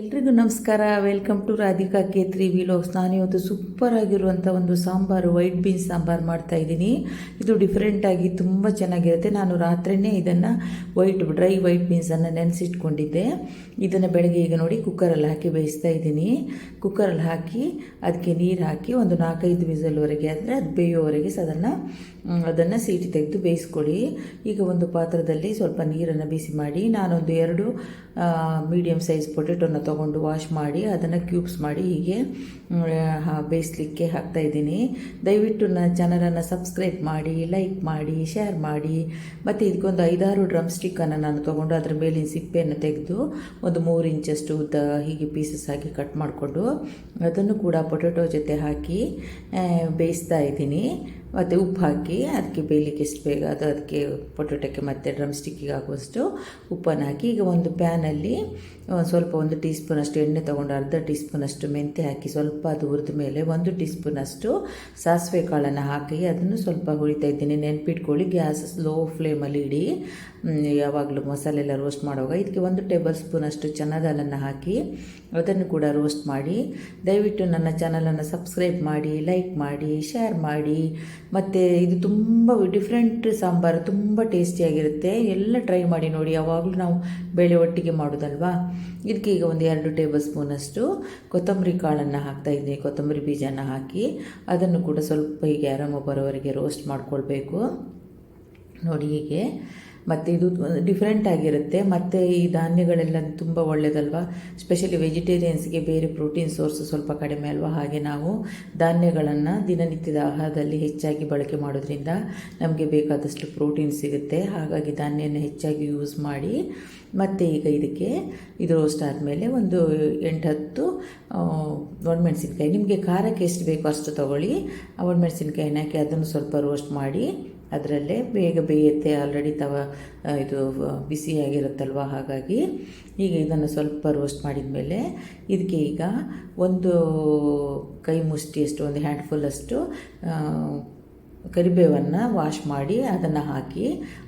ಎಲ್ರಿಗೂ ನಮಸ್ಕಾರ. Welcome to Radhika ಕೇತ್ರಿ ನಾನು ಇವತ್ತು ಸೂಪರ್ ಆಗಿರುವಂಥ ಒಂದು ಸಾಂಬಾರು ವೈಟ್ ಬೀನ್ಸ್ ಸಾಂಬಾರು ಮಾಡ್ತಾ ಇದ್ದೀನಿ. ಇದು ಡಿಫ್ರೆಂಟಾಗಿ ತುಂಬ ಚೆನ್ನಾಗಿರುತ್ತೆ. ನಾನು ರಾತ್ರಿಯೇ ಇದನ್ನು ವೈಟ್ ಡ್ರೈ ವೈಟ್ ಬೀನ್ಸನ್ನು ನೆನೆಸಿಟ್ಕೊಂಡಿದ್ದೆ. ಇದನ್ನು ಬೆಳಗ್ಗೆ ಈಗ ನೋಡಿ ಕುಕ್ಕರಲ್ಲಿ ಹಾಕಿ ಬೇಯಿಸ್ತಾ ಇದ್ದೀನಿ. ಕುಕ್ಕರಲ್ಲಿ ಹಾಕಿ ಅದಕ್ಕೆ ನೀರು ಹಾಕಿ ಒಂದು ನಾಲ್ಕೈದು ವಿಸಲ್ವರೆಗೆ ಅಂದರೆ ಅದು ಬೇಯೋವರೆಗೆ ಅದನ್ನು ಅದನ್ನು ಸೀಟಿ ತೆಗೆದು ಬೇಯಿಸ್ಕೊಳ್ಳಿ. ಈಗ ಒಂದು ಪಾತ್ರದಲ್ಲಿ ಸ್ವಲ್ಪ ನೀರನ್ನು ಬಿಸಿ ಮಾಡಿ ನಾನೊಂದು ಎರಡು ಮೀಡಿಯಮ್ ಸೈಜ್ ಪೊಟೆಟೊನ ತೊಗೊಂಡು ವಾಶ್ ಮಾಡಿ, ಅದನ್ನು ಕ್ಯೂಬ್ಸ್ ಮಾಡಿ ಹೀಗೆ ಬೇಯಿಸ್ಲಿಕ್ಕೆ ಹಾಕ್ತಾಯಿದ್ದೀನಿ ದಯವಿಟ್ಟು ನನ್ನ ಚಾನಲನ್ನು ಸಬ್ಸ್ಕ್ರೈಬ್ ಮಾಡಿ ಲೈಕ್ ಮಾಡಿ ಶೇರ್ ಮಾಡಿ. ಮತ್ತು ಇದಕ್ಕೊಂದು ಐದಾರು ಡ್ರಮ್ ಸ್ಟಿಕ್ಕನ್ನು ನಾನು ತೊಗೊಂಡು ಅದರ ಮೇಲಿನ ಸಿಪ್ಪೆಯನ್ನು ತೆಗೆದು, ಒಂದು ಮೂರು ಇಂಚಷ್ಟು ಉದ್ದ ಹೀಗೆ ಪೀಸಸ್ ಆಗಿ ಕಟ್ ಮಾಡಿಕೊಂಡು, ಅದನ್ನು ಕೂಡ ಪೊಟೊಟೊ ಜೊತೆ ಹಾಕಿ ಬೇಯಿಸ್ತಾ ಇದ್ದೀನಿ. ಮತ್ತು ಉಪ್ಪು ಹಾಕಿ, ಅದಕ್ಕೆ ಬೇಯಲಿಕ್ಕೆ ಎಷ್ಟು ಬೇಗ ಅದು ಅದಕ್ಕೆ ಪೊಟೊಟೊಕ್ಕೆ ಮತ್ತು ಡ್ರಮ್ ಸ್ಟಿಕ್ಕಿಗೆ ಆಗುವಷ್ಟು ಉಪ್ಪನ್ನು ಹಾಕಿ, ಈಗ ಒಂದು ಪ್ಯಾನಲ್ಲಿ ಸ್ವಲ್ಪ ಒಂದು ಟೀ ಸ್ಪೂನಷ್ಟು ಎಣ್ಣೆ ತೊಗೊಂಡು ಅರ್ಧ ಟೀ ಸ್ಪೂನಷ್ಟು ಮೆಂತ್ಯ ಹಾಕಿ ಸ್ವಲ್ಪ ಅದು ಹುರಿದ ಮೇಲೆ ಒಂದು ಟೀ ಸ್ಪೂನಷ್ಟು ಸಾಸಿವೆ ಕಾಳನ್ನು ಹಾಕಿ ಅದನ್ನು ಸ್ವಲ್ಪ ಹುರಿತಾ ಇದ್ದೀನಿ. ನೆನ್ಪಿಟ್ಕೊಳ್ಳಿ, ಗ್ಯಾಸ್ ಸ್ಲೋ ಫ್ಲೇಮಲ್ಲಿ ಇಡಿ. ಯಾವಾಗಲೂ ಮಸಾಲೆ ಎಲ್ಲ ರೋಸ್ಟ್ ಮಾಡುವಾಗ ಇದಕ್ಕೆ ಒಂದು ಟೇಬಲ್ ಸ್ಪೂನಷ್ಟು ಚೆನ್ನದಾಲನ್ನು ಹಾಕಿ ಅದನ್ನು ಕೂಡ ರೋಸ್ಟ್ ಮಾಡಿ. ದಯವಿಟ್ಟು ನನ್ನ ಚಾನಲನ್ನು ಸಬ್ಸ್ಕ್ರೈಬ್ ಮಾಡಿ ಲೈಕ್ ಮಾಡಿ ಶೇರ್ ಮಾಡಿ. ಮತ್ತು ಇದು ತುಂಬ ಡಿಫ್ರೆಂಟ್ ಸಾಂಬಾರು, ತುಂಬ ಟೇಸ್ಟಿಯಾಗಿರುತ್ತೆ ಎಲ್ಲ ಟ್ರೈ ಮಾಡಿ ನೋಡಿ, ಯಾವಾಗಲೂ ನಾವು ಬೇಳೆ ಒಟ್ಟಿಗೆ ಮಾಡೋದಲ್ವಾ? ಇದಕ್ಕೆ ಈಗ ಒಂದು ಎರಡು ಟೇಬಲ್ ಸ್ಪೂನಷ್ಟು ಕೊತ್ತಂಬರಿ ಕಾಳನ್ನು ಹಾಕ್ತಾಯಿದ್ದೀನಿ ಕೊತ್ತಂಬರಿ ಬೀಜನ ಹಾಕಿ ಅದನ್ನು ಕೂಡ ಸ್ವಲ್ಪ ಹೀಗೆ ಆರಾಮ ಬರೋವರೆಗೆ ರೋಸ್ಟ್ ಮಾಡ್ಕೊಳ್ಬೇಕು. ನೋಡಿ ಹೀಗೆ. ಮತ್ತು ಇದು ಡಿಫ್ರೆಂಟ್ ಆಗಿರುತ್ತೆ. ಮತ್ತು ಈ ಧಾನ್ಯಗಳೆಲ್ಲ ತುಂಬ ಒಳ್ಳೆಯದಲ್ವ ಸ್ಪೆಷಲಿ ವೆಜಿಟೇರಿಯನ್ಸ್ಗೆ ಬೇರೆ ಪ್ರೋಟೀನ್ ಸೋರ್ಸ್ ಸ್ವಲ್ಪ ಕಡಿಮೆ ಅಲ್ವಾ? ಹಾಗೆ ನಾವು ಧಾನ್ಯಗಳನ್ನು ದಿನನಿತ್ಯದ ಆಹಾರದಲ್ಲಿ ಹೆಚ್ಚಾಗಿ ಬಳಕೆ ಮಾಡೋದ್ರಿಂದ ನಮಗೆ ಬೇಕಾದಷ್ಟು ಪ್ರೋಟೀನ್ ಸಿಗುತ್ತೆ. ಹಾಗಾಗಿ ಧಾನ್ಯನ ಹೆಚ್ಚಾಗಿ ಯೂಸ್ ಮಾಡಿ, ಮತ್ತು ಈಗ ಇದಕ್ಕೆ ಇದು ರೋಸ್ಟ್ ಆದಮೇಲೆ ಒಂದು ಎಂಟು ಹತ್ತು ಒಣಮೆಣಸಿನ್ಕಾಯಿ. ನಿಮಗೆ ಖಾರಕ್ಕೆ ಎಷ್ಟು ಬೇಕೋ ಅಷ್ಟು ತೊಗೊಳ್ಳಿ. ಒಣಮೆಣಸಿನ್ಕಾಯಿನ ಹಾಕಿ ಅದನ್ನು ಸ್ವಲ್ಪ ರೋಸ್ಟ್ ಮಾಡಿ ಅದರಲ್ಲೇ ಬೇಗ ಬೇಯುತ್ತೆ. ಆಲ್ರೆಡಿ ತವ ಇದು ಬಿಸಿಯಾಗಿರುತ್ತಲ್ವ ಹಾಗಾಗಿ ಈಗ ಇದನ್ನು ಸ್ವಲ್ಪ ರೋಸ್ಟ್ ಮಾಡಿದ ಮೇಲೆ ಇದಕ್ಕೆ ಈಗ ಒಂದು ಕೈ ಮುಷ್ಟಿಯಷ್ಟು ಒಂದು ಹ್ಯಾಂಡ್ಫುಲ್ಲಷ್ಟು ಕರಿಬೇವನ್ನು ವಾಶ್ ಮಾಡಿ ಅದನ್ನು ಹಾಕಿ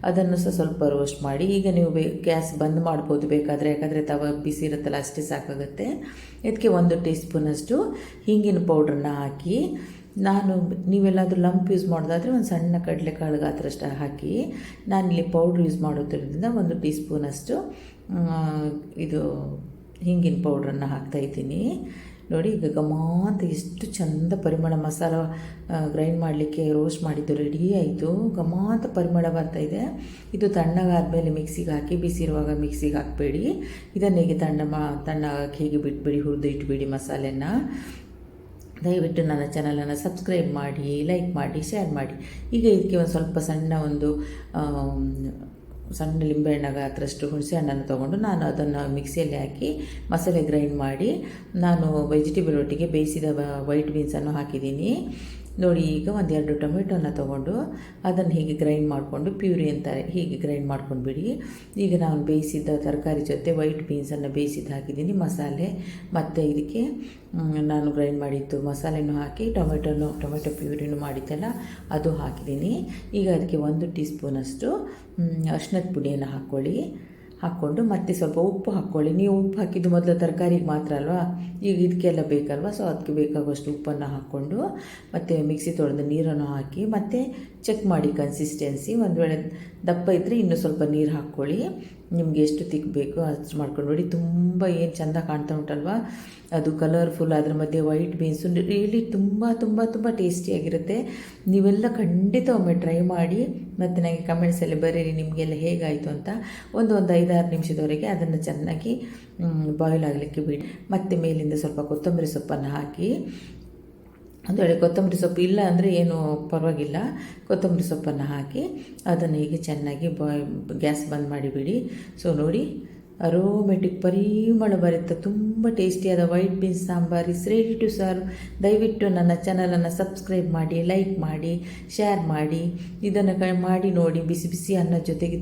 ಅದನ್ನು ಸಹ ಸ್ವಲ್ಪ ರೋಸ್ಟ್ ಮಾಡಿ. ಈಗ ನೀವು ಬೇ, ಗ್ಯಾಸ್ ಬಂದ್ ಮಾಡ್ಬೋದು ಬೇಕಾದರೆ. ಯಾಕಂದರೆ ತವ ಬಿಸಿ ಇರುತ್ತಲ್ಲ, ಅಷ್ಟೇ ಸಾಕಾಗುತ್ತೆ. ಇದಕ್ಕೆ ಒಂದು ಟೀ ಸ್ಪೂನಷ್ಟು ಹಿಂಗಿನ ಪೌಡ್ರನ್ನ ಹಾಕಿ ನಾನು ನೀವೆಲ್ಲಾದರೂ ಲಂಪ್ ಯೂಸ್ ಮಾಡೋದಾದರೆ ಒಂದು ಸಣ್ಣ ಕಡಲೆಕಾಳು ಗಾತ್ರಷ್ಟು ಹಾಕಿ ನಾನಿಲ್ಲಿ ಪೌಡ್ರ್ ಯೂಸ್ ಮಾಡೋದ್ರಿಂದ ಒಂದು ಟೀ ಸ್ಪೂನಷ್ಟು ಇದು ಹಿಂಗಿನ ಪೌಡ್ರನ್ನು ಹಾಕ್ತಾಯಿದ್ದೀನಿ ನೋಡಿ, ಈಗ ಗಮಾಂತ ಎಷ್ಟು ಚಂದ ಪರಿಮಳ ಮಸಾಲ ಗ್ರೈಂಡ್ ಮಾಡಲಿಕ್ಕೆ ರೋಸ್ಟ್ ಮಾಡಿದ್ದು ರೆಡಿ ಆಯಿತು. ಗಮಾಂತ ಪರಿಮಳ ಬರ್ತಾಯಿದೆ ಇದು. ತಣ್ಣಗಾದಮೇಲೆ ಮಿಕ್ಸಿಗೆ ಹಾಕಿ ಬಿಸಿ ಇರುವಾಗ ಮಿಕ್ಸಿಗೆ ಹಾಕಬೇಡಿ. ಇದನ್ನು ಹೀಗೆ ತಣ್ಣ ಮಾ ತಣ್ಣಗಾಕಿ ಹೀಗೆ ಬಿಟ್ಬಿಡಿ, ಹುರಿದು ಇಟ್ಬಿಡಿ ಮಸಾಲೆನ. ದಯವಿಟ್ಟು ನನ್ನ ಚಾನಲನ್ನು ಸಬ್ಸ್ಕ್ರೈಬ್ ಮಾಡಿ ಲೈಕ್ ಮಾಡಿ ಶೇರ್ ಮಾಡಿ. ಈಗ ಇದಕ್ಕೆ ಒಂದು ಸ್ವಲ್ಪ ಸಣ್ಣ ಒಂದು ಸಣ್ಣ ಲಿಂಬೆಹಣ್ಣ ಗಾತ್ರಷ್ಟು ಹುಣಸೆ ಹಣ್ಣನ್ನು ತೊಗೊಂಡು ನಾನು ಅದನ್ನು ಮಿಕ್ಸಿಯಲ್ಲಿ ಹಾಕಿ ಮಸಾಲೆ ಗ್ರೈಂಡ್ ಮಾಡಿ, ನಾನು ವೆಜಿಟೇಬಲ್ ಒಟ್ಟಿಗೆ ಬೇಯಿಸಿದ ವೈಟ್ ಬೀನ್ಸನ್ನು ಹಾಕಿದ್ದೀನಿ. ನೋಡಿ, ಈಗ ಒಂದೆರಡು ಟೊಮೆಟೊನ ತೊಗೊಂಡು ಅದನ್ನು ಹೀಗೆ ಗ್ರೈಂಡ್ ಮಾಡಿಕೊಂಡು ಪ್ಯೂರಿ ಅಂತಾರೆ ಹೀಗೆ ಗ್ರೈಂಡ್ ಮಾಡ್ಕೊಂಡು ಬಿಡಿ ಈಗ ನಾನು ಬೇಯಿಸಿದ್ದ ತರಕಾರಿ ಜೊತೆ ವೈಟ್ ಬೀನ್ಸನ್ನು ಬೇಯಿಸಿದ್ದು ಹಾಕಿದ್ದೀನಿ, ಮಸಾಲೆ. ಮತ್ತು ಇದಕ್ಕೆ ನಾನು ಗ್ರೈಂಡ್ ಮಾಡಿದ್ದು ಮಸಾಲೆನೂ ಹಾಕಿ, ಟೊಮೆಟೊನು, ಟೊಮೆಟೊ ಪ್ಯೂರಿನೂ ಮಾಡಿದ್ದಲ್ಲ ಅದು ಹಾಕಿದ್ದೀನಿ. ಈಗ ಅದಕ್ಕೆ ಒಂದು ಟೀ ಸ್ಪೂನಷ್ಟು ಅರ್ಶಿನದ ಪುಡಿಯನ್ನು ಹಾಕ್ಕೊಳ್ಳಿ. ಹಾಕ್ಕೊಂಡು ಮತ್ತೆ ಸ್ವಲ್ಪ ಉಪ್ಪು ಹಾಕ್ಕೊಳ್ಳಿ. ನೀವು ಉಪ್ಪು ಹಾಕಿದ್ದು ಮೊದಲು ತರಕಾರಿಗೆ ಮಾತ್ರ ಅಲ್ವಾ? ಈಗ ಇದಕ್ಕೆಲ್ಲ ಬೇಕಲ್ವ? ಸೊ ಅದಕ್ಕೆ ಬೇಕಾಗುವಷ್ಟು ಉಪ್ಪನ್ನು ಹಾಕ್ಕೊಂಡು ಮತ್ತು ಮಿಕ್ಸಿ ತೊಳೆದು ನೀರನ್ನು ಹಾಕಿ ಮತ್ತು ಚೆಕ್ ಮಾಡಿ ಕನ್ಸಿಸ್ಟೆನ್ಸಿ ಒಂದು ವೇಳೆ ದಪ್ಪ ಇದ್ದರೆ ಇನ್ನೂ ಸ್ವಲ್ಪ ನೀರು ಹಾಕ್ಕೊಳ್ಳಿ. ನಿಮಗೆ ಎಷ್ಟು ತಿಕ್ ಬೇಕು ಅಷ್ಟು ಮಾಡ್ಕೊಂಡು ನೋಡಿ. ತುಂಬ ಏನು ಚೆಂದ ಕಾಣ್ತಾ ಉಂಟಲ್ವ? ಅದು ಕಲರ್ಫುಲ್ ಅದ್ರ ಮಧ್ಯೆ ವೈಟ್ ಬೀನ್ಸು ರಿಯಲಿ ತುಂಬ ತುಂಬ ತುಂಬ ಟೇಸ್ಟಿಯಾಗಿರುತ್ತೆ ನೀವೆಲ್ಲ ಖಂಡಿತ ಒಮ್ಮೆ ಟ್ರೈ ಮಾಡಿ ಮತ್ತು ನನಗೆ ಕಮೆಂಟ್ಸಲ್ಲಿ ಬರೀರಿ ನಿಮಗೆಲ್ಲ ಹೇಗಾಯಿತು ಅಂತ. ಒಂದು ಒಂದು ಐದಾರು ನಿಮಿಷದವರೆಗೆ ಅದನ್ನು ಚೆನ್ನಾಗಿ ಬಾಯ್ಲ್ ಆಗಲಿಕ್ಕೆ ಬಿಡಿ. ಮತ್ತೆ ಮೇಲಿಂದ ಸ್ವಲ್ಪ ಕೊತ್ತಂಬರಿ ಸೊಪ್ಪನ್ನು ಹಾಕಿ, ಒಂದು ವೇಳೆ ಕೊತ್ತಂಬರಿ ಸೊಪ್ಪು ಇಲ್ಲ ಅಂದರೆ ಏನು ಪರವಾಗಿಲ್ಲ. ಕೊತ್ತಂಬರಿ ಸೊಪ್ಪನ್ನು ಹಾಕಿ, ಅದನ್ನು ಹೀಗೆ ಚೆನ್ನಾಗಿ ಬಾಯ್ ಗ್ಯಾಸ್ ಬಂದ್ ಮಾಡಿಬಿಡಿ. ಸೊ ನೋಡಿ ಅರೋಮೆಟಿಕ್ ಪರಿಮಳ ಬರುತ್ತೆ. ತುಂಬ ಟೇಸ್ಟಿಯಾದ white beans sambar is ready to serve ದಯವಿಟ್ಟು ನನ್ನ ಚಾನಲನ್ನು ಸಬ್ಸ್ಕ್ರೈಬ್ ಮಾಡಿ ಲೈಕ್ ಮಾಡಿ ಶೇರ್ ಮಾಡಿ. ಇದನ್ನು ಮಾಡಿ ನೋಡಿ. ಬಿಸಿ ಬಿಸಿ ಅನ್ನ ಜೊತೆಗೆ